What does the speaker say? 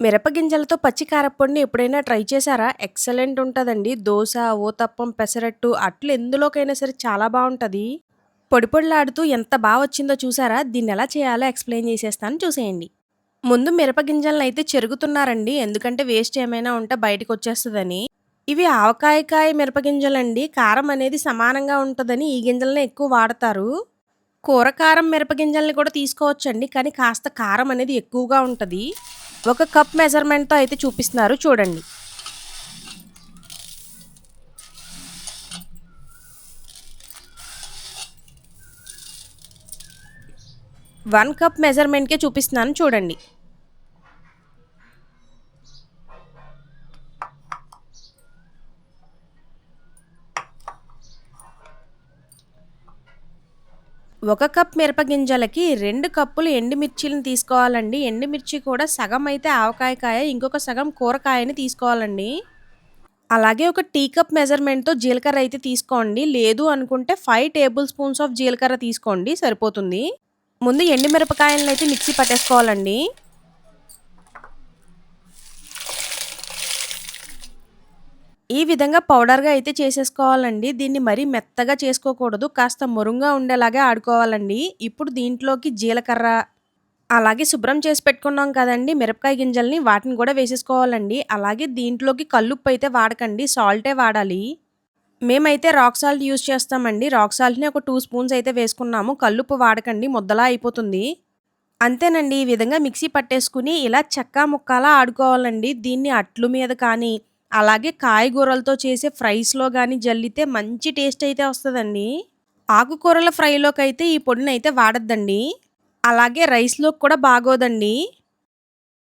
మిరపగింజలతో పచ్చికారప్పొడిని ఎప్పుడైనా ట్రై చేశారా? ఎక్సలెంట్ ఉంటుందండి దోశ ఊతప్పం, పెసరట్టు అట్లు ఎందులోకైనా సరే చాలా బాగుంటుంది పొడి పొడిలాడుతూ ఎంత బాగా వచ్చిందో చూసారా? దీన్ని ఎలా చేయాలో ఎక్స్‌ప్లెయిన్ చేసేస్తాను చూసేయండి. ముందు మిరపగింజలనైతే చెరుగుతున్నారండి. ఎందుకంటే వేస్ట్ ఏమైనా ఉంటే బయటకొచ్చేస్తదని. ఇవి ఆవకాయకాయ మిరపగింజలండి. కారం అనేది సమానంగా ఉంటుందని ఈ గింజలనే ఎక్కువ వాడతారు. కూర కారం మిరపగింజల్ని కూడా తీసుకోవచ్చండి. కానీ కాస్త కారం అనేది ఎక్కువగా ఉంటుంది ఒక కప్ మెజర్‌మెంట్‌తో అయితే చూపిస్తున్నారు చూడండి. వన్ కప్ మెజర్‌మెంట్‌కే చూపిస్తున్నాను చూడండి. ఒక కప్ మిరపగింజలకి రెండు కప్పులు ఎండుమిర్చిలను తీసుకోవాలండి. ఎండుమిర్చి కూడా సగం అయితే ఆవకాయ కాయ, ఇంకొక సగం కూరకాయని తీసుకోవాలండి. అలాగే ఒక టీ కప్ మెజర్‌మెంట్‌తో జీలకర్ర అయితే తీసుకోండి. లేదు అనుకుంటే ఫైవ్ టేబుల్ స్పూన్స్ ఆఫ్ జీలకర్ర తీసుకోండి సరిపోతుంది. ముందు ఎండు అయితే మిక్సీ పట్టేసుకోవాలండి. ఈ విధంగా పౌడర్‌గా అయితే చేసేసుకోవాలండి. దీన్ని మరీ మెత్తగా చేసుకోకూడదు. కాస్త మురుంగా ఉండేలాగా ఆడుకోవాలండి. ఇప్పుడు దీంట్లోకి జీలకర్ర, అలాగే శుభ్రం చేసి పెట్టుకున్నాం కదండి మిరపకాయ గింజల్ని వాటిని కూడా వేసేసుకోవాలండి. అలాగే దీంట్లోకి కల్లుప్పు అయితే వాడకండి. సాల్టే వాడాలి. మేమైతే రాక్ సాల్ట్ యూజ్ చేస్తామండి. రాక్ సాల్ట్‌ని ఒక టూ స్పూన్స్ అయితే వేసుకున్నాము. కల్లుప్పు వాడకండి ముద్దలా అయిపోతుంది. అంతేనండి. ఈ విధంగా మిక్సీ పట్టేసుకుని ఇలా చెక్క ముక్కలా ఆడుకోవాలండి. దీన్ని అట్లు మీద కానీ, అలాగే కాయగూరలతో చేసే ఫ్రైస్‌లో కానీ జల్లితే మంచి టేస్ట్ అయితే వస్తుందండి ఆకుకూరల అయితే ఈ పొడిని అయితే వాడద్దండి అలాగే రైస్‌లోకి కూడా బాగోదండి.